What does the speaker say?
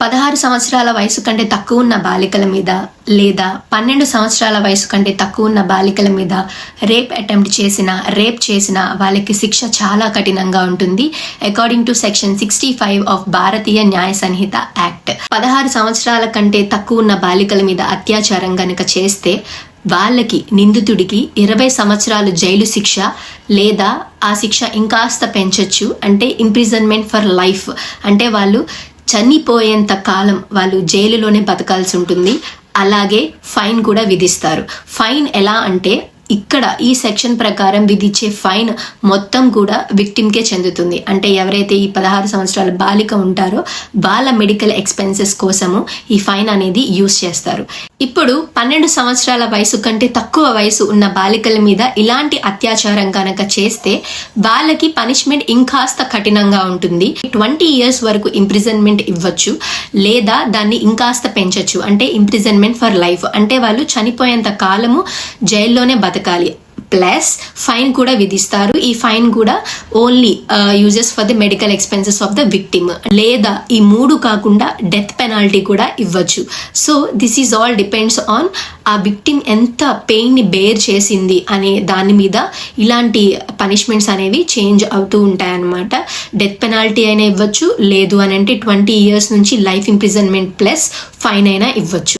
పదహారు సంవత్సరాల వయసు కంటే తక్కువ ఉన్న బాలికల మీద లేదా పన్నెండు సంవత్సరాల వయసు కంటే తక్కువ ఉన్న బాలికల మీద రేప్ అటెంప్ట్ చేసిన రేప్ చేసిన వాళ్ళకి శిక్ష చాలా కఠినంగా ఉంటుంది. According to section sixty five of Bharatiya Nyaya Sanhita act పదహారు సంవత్సరాల కంటే తక్కువ ఉన్న బాలికల మీద అత్యాచారం గనుక చేస్తే వాళ్ళకి నిందితుడికి ఇరవై సంవత్సరాలు జైలు శిక్ష లేదా ఆ శిక్ష ఇంకాస్త పెంచొచ్చు. అంటే ఇంప్రిజన్మెంట్ ఫర్ లైఫ్ అంటే వాళ్ళు చనిపోయేంత కాలం వాళ్ళు జైలులోనే బతకాల్సి ఉంటుంది. అలాగే ఫైన్ కూడా విధిస్తారు. ఫైన్ ఎలా అంటే ఇక్కడ ఈ సెక్షన్ ప్రకారం విధించే ఫైన్ మొత్తం కూడా విక్టిమ్కే చెందుతుంది. అంటే ఎవరైతే ఈ పదహారు సంవత్సరాల బాలిక ఉంటారో వాళ్ళ మెడికల్ ఎక్స్పెన్సెస్ కోసము ఈ ఫైన్ అనేది యూస్ చేస్తారు. ఇప్పుడు పన్నెండు సంవత్సరాల వయసు కంటే తక్కువ వయసు ఉన్న బాలికల మీద ఇలాంటి అత్యాచారం కనుక చేస్తే వాళ్ళకి పనిష్మెంట్ ఇంకాస్త కఠినంగా ఉంటుంది. ట్వంటీ ఇయర్స్ వరకు ఇంప్రిజన్మెంట్ ఇవ్వచ్చు లేదా దాన్ని ఇంకాస్త పెంచొచ్చు. అంటే ఇంప్రిజన్మెంట్ ఫర్ లైఫ్. అంటే వాళ్ళు చనిపోయేంత కాలము జైల్లోనే బతకాలి. ప్లస్ ఫైన్ కూడా విధిస్తారు. ఈ ఫైన్ కూడా only uses for the medical expenses of the victim లేదా ఈ మూడు కాకుండా డెత్ పెనాల్టీ కూడా ఇవ్వచ్చు. So this is all depends on ఆ విక్టిమ్ ఎంత పెయిన్ని బేర్ చేసింది అనే దాని మీద ఇలాంటి పనిష్మెంట్స్ అనేవి చేంజ్ అవుతూ ఉంటాయన్నమాట. డెత్ పెనాల్టీ అయినా ఇవ్వచ్చు లేదు అని అంటే ట్వంటీ ఇయర్స్ నుంచి లైఫ్ ఇంప్రిజన్మెంట్ ప్లస్ ఫైన్ అయినా ఇవ్వచ్చు.